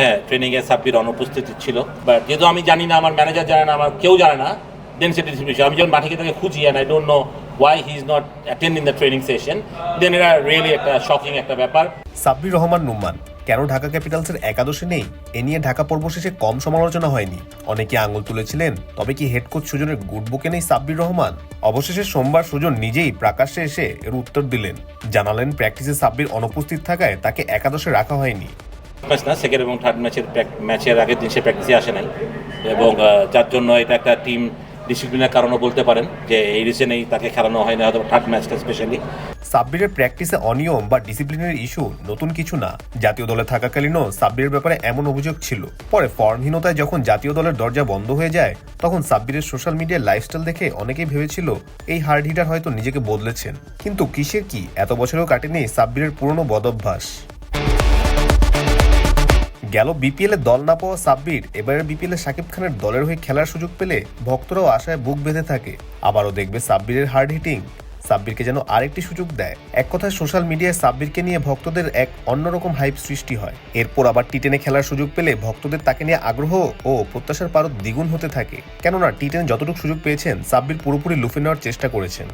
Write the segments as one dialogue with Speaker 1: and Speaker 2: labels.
Speaker 1: হ্যাঁ ট্রেনিং ট্রেনিংয়ে সাব্বির অনুপস্থিতি ছিল। বাট যেহেতু আমি জানি না, আমার ম্যানেজার জানে না, আমার কেউ জানে না দেন সেটা ডিস্ট্রিবিউশন আমি যখন মাঠে তাকে খুঁজি and I don't know why he is not attend in the training session then এটা রিয়েলি একটা শকিং একটা ব্যাপার।
Speaker 2: সাব্বির রহমান নুমান কেন ঢাকা ক্যাপিটালসের একাদশে নেই? এ নিয়ে ঢাকা পর্ব শেষে কম সমালোচনা হয়নি। অনেকে আঙুল তুলেছিলেন, তবে কি হেড কোচ সুজনের গুড বুকে নেই সাব্বির রহমান? অবশেষে সোমবার সুজন নিজেই প্রকাশ্যে এসে এর উত্তর দিলেন। জানালেন প্র্যাকটিসে সাব্বির অনুপস্থিত থাকায় তাকে একাদশে রাখা হয়নি।
Speaker 1: ম্যাচ না সেকেন্ড এবং থার্ড ম্যাচের ম্যাচের আগের দিন সে প্র্যাকটিসে আসে নাই। এবং যার জন্য এটা একটা টিম ডিসিপ্লিনের কারণও বলতে পারেন যে এই রিজনেই তাকে খেলানো হয়নি হয়তো থার্ড ম্যাচটা স্পেশালি
Speaker 2: সাব্বিরের প্র্যাকটিসে অনিয়ম বা ডিসিপ্লিনের ইস্যু নতুন কিছু না। জাতীয় দলে থাকাকালীনও সাব্বিরের ব্যাপারে এমন অভিযোগ ছিল। পরে ফর্মহীনতায় যখন জাতীয় দলের দরজা বন্ধ হয়ে যায়, তখন সাব্বিরের সোশ্যাল মিডিয়ার লাইফস্টাইল দেখে অনেকেই ভেবেছিল এই হার্ড হিটার হয়তো নিজেকে বদলেছেন। কিন্তু কিসের কি? এত বছরেও কাটেনি সাব্বিরের পুরনো বদভ্যাস। গেল বিপিএল দল না পাওয়া সাব্বির এবারের বিপিএল এ শাকিব খানের দলের হয়ে খেলার সুযোগ পেলে ভক্তরাও আশায় বুক বেঁধে থাকে। আবারও দেখবে সাব্বিরের হার্ড হিটিং। সাব্বিরকে যেন আরেকটি সুযোগ দেয়। এক কথায় সোশ্যাল মিডিয়ায় সাব্বিরকে নিয়ে ভক্তদের এক অন্যরকম হাইপ সৃষ্টি হয়। এরপর আবার টি টেনে খেলার সুযোগ পেলে ভক্তদের তাকে নিয়ে আগ্রহ ও প্রত্যাশার পারদ দ্বিগুণ হতে থাকে। কেননা টি টেনে যতটুকু সুযোগ পেয়েছেন, সাব্বির পুরোপুরি লুফে নেওয়ার চেষ্টা করেছেন।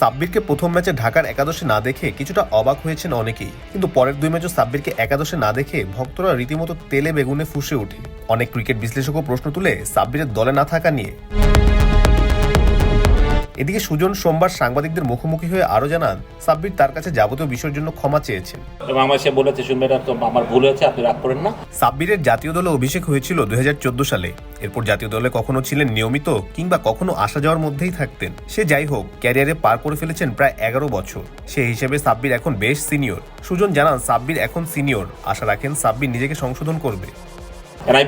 Speaker 2: সাব্বিরকে প্রথম ম্যাচে ঢাকার একাদশে না দেখে কিছুটা অবাক হয়েছেন অনেকেই। কিন্তু পরের দুই ম্যাচও সাব্বিরকে একাদশে না দেখে ভক্তরা রীতিমতো তেলে বেগুনে ফুসে ওঠে। অনেক ক্রিকেট বিশ্লেষকও প্রশ্ন তুলে সাব্বিরের দলে না থাকা নিয়ে। এদিকে সুজন সোমবার সাংবাদিকদের মুখোমুখি হয়ে আরও জানান সাব্বির তার কাছে যাবতীয় বিষয়ের জন্য ক্ষমা চেয়েছেন।
Speaker 1: এবং আমার সে বলেছে শুনবে তো আমার ভুল হয়েছে আপনি রাগ করেন না।
Speaker 2: সাব্বিরের জাতীয় দলে অভিষেক হয়েছিল দুই সালে। এরপর জাতীয় দলে কখনো ছিলেন নিয়মিত কিংবা কখনো আসা যাওয়ার মধ্যেই থাকতেন। সে যাই হোক ক্যারিয়ারে পার করে ফেলেছেন প্রায় এগারো বছর। সে হিসেবে সাব্বির এখন বেশ সিনিয়র। সুজন জানান সাব্বির এখন সিনিয়র। আশা রাখেন সাব্বির নিজেকে সংশোধন করবে।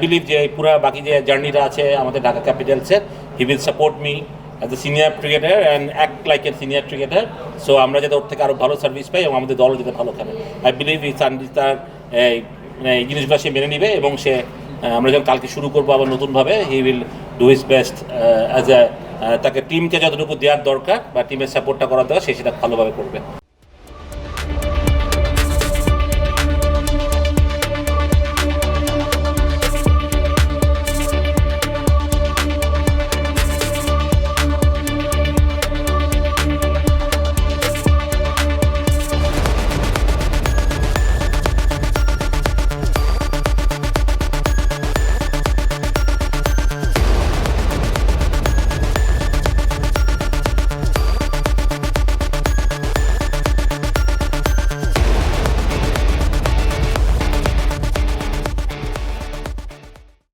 Speaker 1: বিলিভ যে পুরো বাকি যে জার্নিটা আছে আমাদের Dhaka ক্যাপিটালসের he will support me as a senior cricketer and act like a senior cricketer so আমরা যাতে ওর থেকে আরও ভালো সার্ভিস পাই এবং আমাদের দলও যাতে ভালো খেলে। আই বিলিভ এই তার এই এই জিনিসগুলো সে মেনে নিবে এবং সে আমরা যখন কালকে শুরু করব আবার নতুনভাবে he will do his best as a তাকে টিমকে যতটুকু দেওয়ার দরকার বা টিমের সাপোর্টটা করার দরকার, সে সেটা ভালোভাবে করবে।